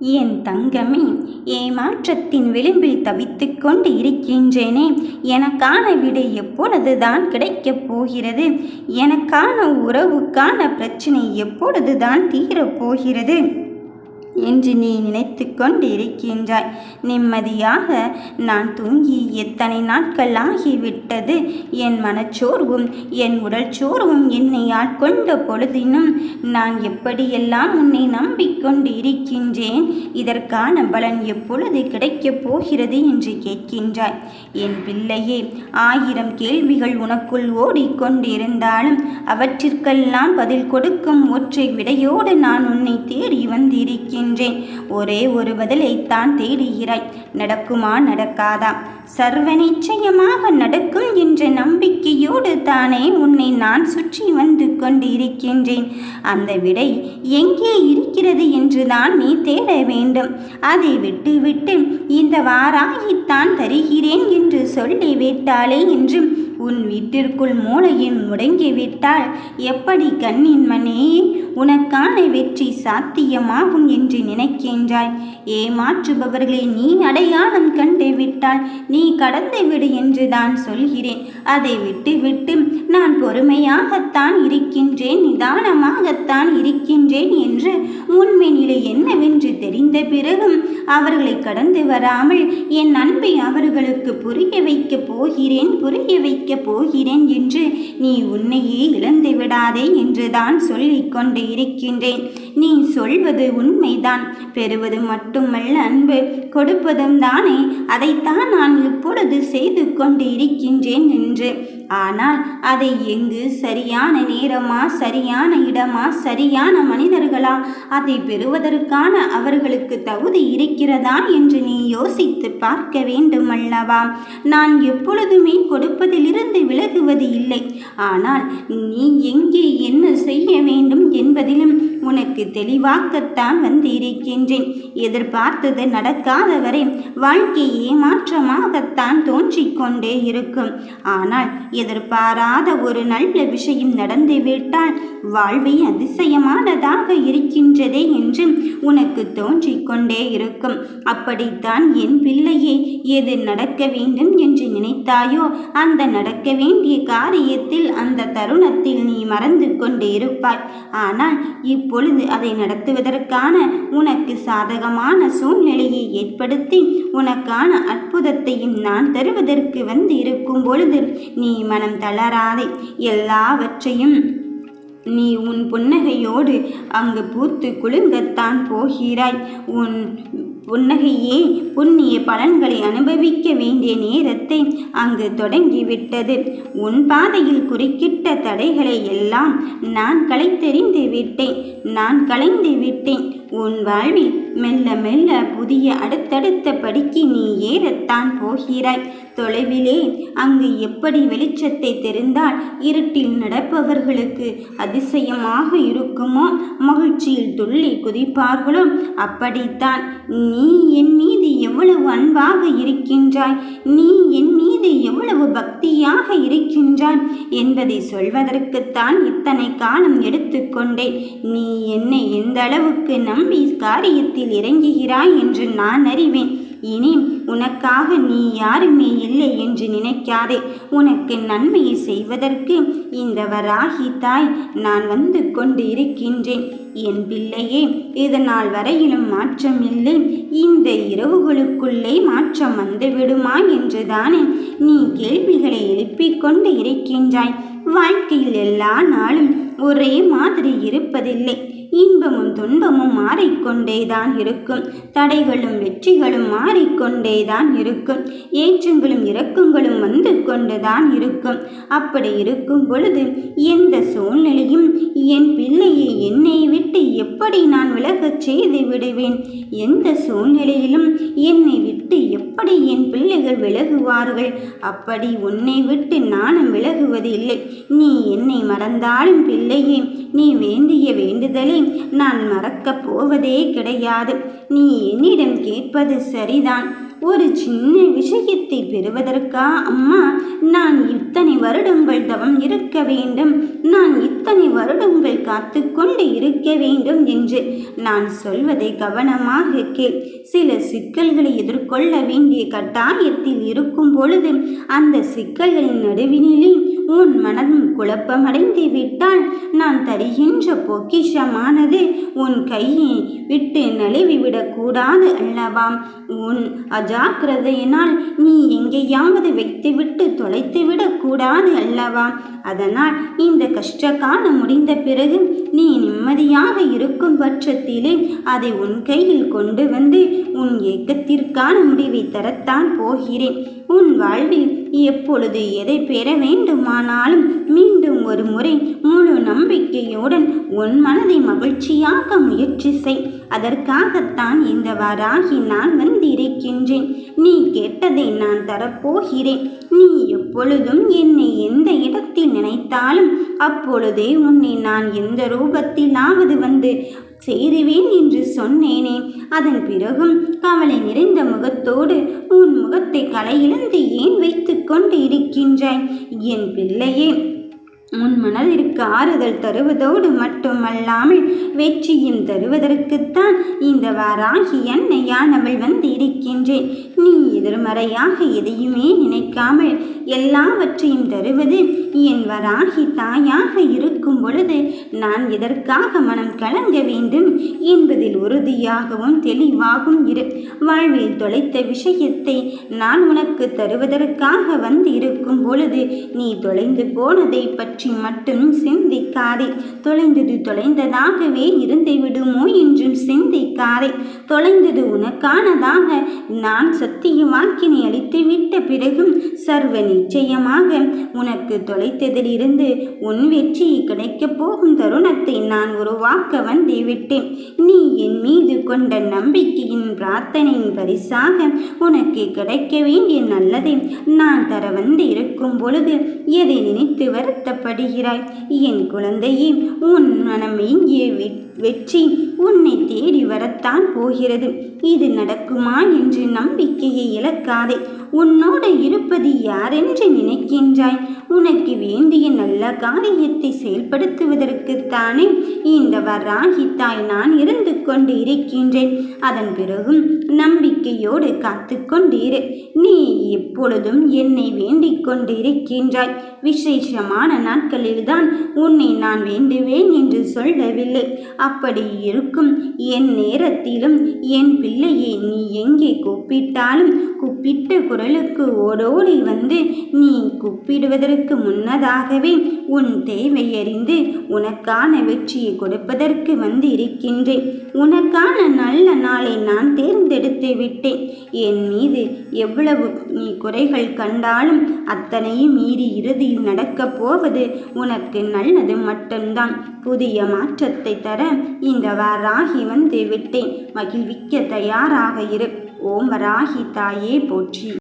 என் தங்கமே ஏமாற்றத்தின் விளிம்பில் தவித்து கொண்டு இருக்கின்றேனே. எனக்கான விடை எப்பொழுதுதான் கிடைக்கப் போகிறது? எனக்கான உறவுக்கான பிரச்சனை எப்பொழுதுதான் தீரப்போகிறது என்று நீ நினைத்து கொண்டிருக்கின்றாய். நிம்மதியாக நான் தூங்கி எத்தனை நாட்கள் ஆகிவிட்டது? என் மனச்சோர்வும் என் உடல் சோர்வும் என்னை ஆட்கொண்ட பொழுதினும் நான் எப்படியெல்லாம் உன்னை நம்பிக்கொண்டு இருக்கின்றேன் இதற்கான பலன் எப்பொழுது கிடைக்கப் போகிறது என்று கேட்கின்றாய். என் பிள்ளையே ஆயிரம் கேள்விகள் உனக்குள் ஓடிக்கொண்டிருந்தாலும் அவற்றிற்கெல்லாம் பதில் கொடுக்கும் ஒற்றை விடையோடு நான் உன்னை தேடி வந்திருக்கின்றேன். ஒரே ஒரு பதிலைத்தான் தேடுகிறாய். நடக்குமா நடக்காதா? சர்வ நிச்சயமாக நடக்கும் என்ற நம்பிக்கையோடு தானே உன்னை நான் சுற்றி வந்து கொண்டு இருக்கின்றேன் அந்த விடை எங்கே இருக்கிறது என்றுதான் நீ தேட வேண்டும். அதை விட்டுவிட்டு இந்த வாராகித்தான் தருகிறேன் என்று சொல்லிவிட்டாளே என்று உன் வீட்டிற்குள் மூளையின் முடங்கிவிட்டால் எப்படி கண்ணின் மனே உனக்கான வெற்றி சாத்தியமாகும் என்று நினைக்கின்றாய். ஏமாற்றுபவர்களை நீ அடையாளம் கண்டு விட்டால் நீ கடந்து விடு என்று தான் சொல்கிறேன். அதை விட்டுவிட்டு நான் பொறுமையாகத்தான் இருக்கின்றேன் நிதானமாகத்தான் இருக்கின்றேன் என்று உண்மை நிலை என்னவென்று தெரிந்த பிறகும் அவர்களை கடந்து வராமல் என் அன்பை அவர்களுக்கு புரிய வைக்கப் போகிறேன் புரிய வைக்கப் போகிறேன் என்று நீ உன்னையே இழந்து விடாதே என்றுதான் சொல்லிக் கொண்டு இருக்கின்றேன். நீ சொல்வது உண்மைதான். பெறுவது மட்டுமல்ல அன்பு கொடுப்பதும் தானே. அதைத்தான் நான் இப்பொழுது செய்து கொண்டு இருக்கின்றேன் என்று. ஆனால் அதை எங்கு? சரியான நேரமா? சரியான இடமா? சரியான மனிதர்களா? அதை பெறுவதற்கான அவர்களுக்கு தகுதி இருக்கிறதா என்று நீ யோசித்து பார்க்க வேண்டும் அல்லவா? நான் எப்பொழுதுமே கொடுப்பதிலிருந்து விலகுவது இல்லை. ஆனால் நீ எங்கே என்ன செய்ய வேண்டும் என்பதிலும் உனக்கு தெளிவாக்கத்தான் வந்து இருக்கின்றேன் எதிர்பார்த்தது நடக்காத வரை வாழ்க்கை ஏமாற்றமாகத்தான் தோன்றிக் கொண்டே இருக்கும். ஆனால் எதிர்பாராத ஒரு நல்ல விஷயம் நடந்துவிட்டால் வாழ்வை அதிசயமானதாக இருக்கின்றதே என்று உனக்கு தோன்றிக்கொண்டே இருக்கும். அப்படித்தான் என் பிள்ளையே எது நடக்க வேண்டும் என்று நினைத்தாயோ? அந்த நடக்க வேண்டிய காரியத்தில் அந்த தருணத்தில் நீ மறந்து கொண்டு இருப்பாய். ஆனால் இப்பொழுது அதை நடத்துவதற்கான உனக்கு சாதகமான சூழ்நிலையை ஏற்படுத்தி உனக்கான அற்புதத்தையும் நான் தருவதற்கு வந்து இருக்கும் பொழுது நீ மனம் தளராதே. எல்லாவற்றையும் நீ உன் புன்னகையோடு அங்கு பூத்து குலுங்கத்தான் போகிறாய். உன் புன்னகையே புண்ணிய பலன்களை அனுபவிக்க வேண்டிய நேரத்தை அங்கு தொடங்கிவிட்டது. உன் பாதையில் குறுக்கிட்ட தடைகளை எல்லாம் நான் களைத்தெறிந்து விட்டேன். நான் களைந்து விட்டேன். உன் வாழ்வில் மெல்ல மெல்ல புதிய அடுத்தடுத்த படிக்கு நீ ஏறத்தான் போகிறாய். தொலைவிலே அங்கு எப்படி வெளிச்சத்தை தெரிந்தால் இருட்டில் நடப்பவர்களுக்கு அதிசயமாக இருக்குமோ? மகிழ்ச்சியில் துள்ளி குதிப்பார்களோ? அப்படித்தான் நீ என் மீது எவ்வளவு அன்பாக இருக்கின்றாய்? நீ என் மீது எவ்வளவு பக்தியாக இருக்கின்றாய்? என்பதை சொல்வதற்குத்தான் இத்தனை காலம் எடுத்துக்கொண்டேன். நீ என்னை எந்த அளவுக்கு நம்பி காரியத்தில் இறங்குகிறாய் என்று நான் அறிவேன். இனி உனக்காக நீ யாருமே இல்லை என்று நினைக்காதே. உனக்கு நன்மையை செய்வதற்கு இந்த வராகி தாய் நான் வந்து கொண்டு இருக்கின்றேன். என் பிள்ளையே இதனால் வரையிலும் மாற்றம் இல்லை. இந்த இரவுகளுக்குள்ளே மாற்றம் வந்துவிடுமா என்றுதானே நீ கேள்விகளை எழுப்பிக் கொண்டு இருக்கின்றாய். வாழ்க்கையில் எல்லா நாளும் ஒரே மாதிரி இருப்பதில்லை. இன்பமும் துன்பமும் மாறிக்கொண்டேதான் இருக்கும். தடைகளும் வெற்றிகளும் மாறிக்கொண்டேதான் இருக்கும். ஏற்றங்களும் இறக்கங்களும் வந்து கொண்டுதான் இருக்கும். அப்படி இருக்கும் பொழுது எந்த சூழ்நிலையும் என் பிள்ளையை என்னை எப்படி நான் விலகச் செய்து விடுவேன்? எந்த சூழ்நிலையிலும் என்னை விட்டு எப்படி என் பிள்ளைகள் விலகுவார்கள்? அப்படி உன்னை விட்டு நானும் விலகுவது இல்லை நீ என்னை மறந்தாலும் பிள்ளையே நீ வேண்டிய வேண்டுதலை நான் மறக்கப் போவதே கிடையாது. நீ என்னிடம் கேட்பது சரிதான். ஒரு சின்ன விஷயத்தை பெறுவதற்கா? அம்மா நான் இத்தனை வருடங்கள் தவம் இருக்க வேண்டும். நான் இத்தனை வருடங்கள் காத்து கொண்டு இருக்க வேண்டும் என்று நான் சொல்வதை கவனமாக கேள். சில சிக்கல்களை எதிர்கொள்ள வேண்டிய கட்டாயத்தில் இருக்கும் பொழுது அந்த சிக்கல்களின் நடுவினிலே உன் மனதும் குழப்பமடைந்து விட்டால் நான் தருகின்ற பொக்கிஷமானது உன் கையை விட்டு நழுவிவிடக்கூடாது அல்லவாம் உன் அஜாக்கிரதையினால் நீ எங்கேயாவது வைத்துவிட்டு தொலைத்துவிடக்கூடாது அல்லவாம் அல்லவா? அதனால் இந்த கஷ்ட காலம் முடிந்த பிறகு நீ நிம்மதியாக இருக்கும் பட்சத்திலே அதை உன் கையில் கொண்டு வந்து உன் ஏக்கத்திற்கான முடிவை தரத்தான் போகிறேன். உன் வாழ்வில் எப்பொழுது எதை பெற வேண்டுமானாலும் மீண்டும் ஒரு முறை முழு நம்பிக்கையுடன் உன் மனதை மகிழ்ச்சியாக பார்க்க முயற்சி செய். அதற்காகத்தான் இந்த வாராகி நான் வந்திருக்கின்றேன். நீ கேட்டதை நான் தரப்போகிறேன். நீ எப்பொழுதும் என்னை எந்த இடத்தில் நினைத்தாலும் அப்பொழுதே உன்னை நான் எந்த ரூபத்திலாவது வந்து சேருவேன் என்று சொன்னேனே. அதன் பிறகும் கவலை நிறைந்த முகத்தோடு உன் முகத்தை கலையிழந்து ஏன் வைத்து கொண்டு இருக்கின்றாய்? என் பிள்ளையே உன் மனதிற்கு ஆறுதல் தருவதோடு மட்டுமல்லாமல் வெற்றியும் தருவதற்குத்தான் இந்த வாராகி எண்ணெயானவள் வந்து இருக்கின்றேன். நீ எதிர்மறையாக எதையுமே நினைக்காமல் எல்லாவற்றையும் தருவது என் வராகி தாயாக இருக்கும் பொழுது நான் எதற்காக மனம் கலங்க வேண்டும் என்பதில் உறுதியாகவும் தெளிவாகவும் இரு. வாழ்வில் தொலைத்த விஷயத்தை நான் உனக்கு தருவதற்காக வந்து இருக்கும் பொழுது நீ தொலைந்து போனதை பற்றி மட்டும் சிந்திக்காதே. தொலைந்தது தொலைந்ததாகவே இருந்து விடுமோ என்றும் சிந்திக்காதே. தொலைந்தது உனக்கானதாக நான் சத்திய வாக்கினை அளித்துவிட்ட பிறகும் சர்வ நிச்சயமாக உனக்கு தொலைத்ததிலிருந்து உன் வெற்றி கிடைக்கப் போகும் தருணத்தை நான் உருவாக்க வந்தே விட்டேன் நீ என் மீது கொண்ட நம்பிக்கையின் பிரார்த்தனையின் பரிசாக உனக்கு கிடைக்க வேண்டிய நல்லதை நான் தர வந்து இருக்கும் பொழுது எதை நினைத்து வருத்தப்படுகிறாய்? என் குழந்தையே உன் மனம் இங்கே வெற்றி உன்னை தேடி வரத்தான் போகிறது. இது நடக்குமா என்று நம்பிக்கையை இழக்காதே. உன்னோடு இருப்பது யாரென்று நினைக்கின்றாய்? உனக்கு வேண்டிய நல்ல காரியத்தை செயல்படுத்துவதற்குத்தானே இந்த வராகி தாய் நான் இருந்து கொண்டு இருக்கின்றேன் அதன் பிறகும் நம்பிக்கையோடு காத்து கொண்டிரு. நீ எப்பொழுதும் என்னை வேண்டிக் கொண்டு இருக்கின்றாய் விசேஷமான நாட்களில்தான் உன்னை நான் வேண்டுவேன் என்று சொல்லவில்லை. அப்படி இருக்கும் என் நேரத்திலும் என் பிள்ளையை நீ எங்கே கூப்பிட்டாலும் கூப்பிட்ட குரலுக்கு ஓடோடி வந்து நீ கூப்பிடுவதற்கு முன்னதாகவே உன் தேவை அறிந்து உனக்கான வெற்றியை கொடுப்பதற்கு வந்து இருக்கின்றேன் உனக்கான நல்ல நாளை நான் தேர்ந்தெடுத்து விட்டேன். என் மீது எவ்வளவு நீ குறைகள் கண்டாலும் அத்தனையும் மீறி இறுதியில் நடக்கப் போவது உனக்கு நல்லது மட்டும்தான். புதிய மாற்றத்தை தர இந்த வாராகி வந்து விட்டேன். மகிழ்விக்க தயாராக இரு. ஓம் வராகி தாயே போற்றி.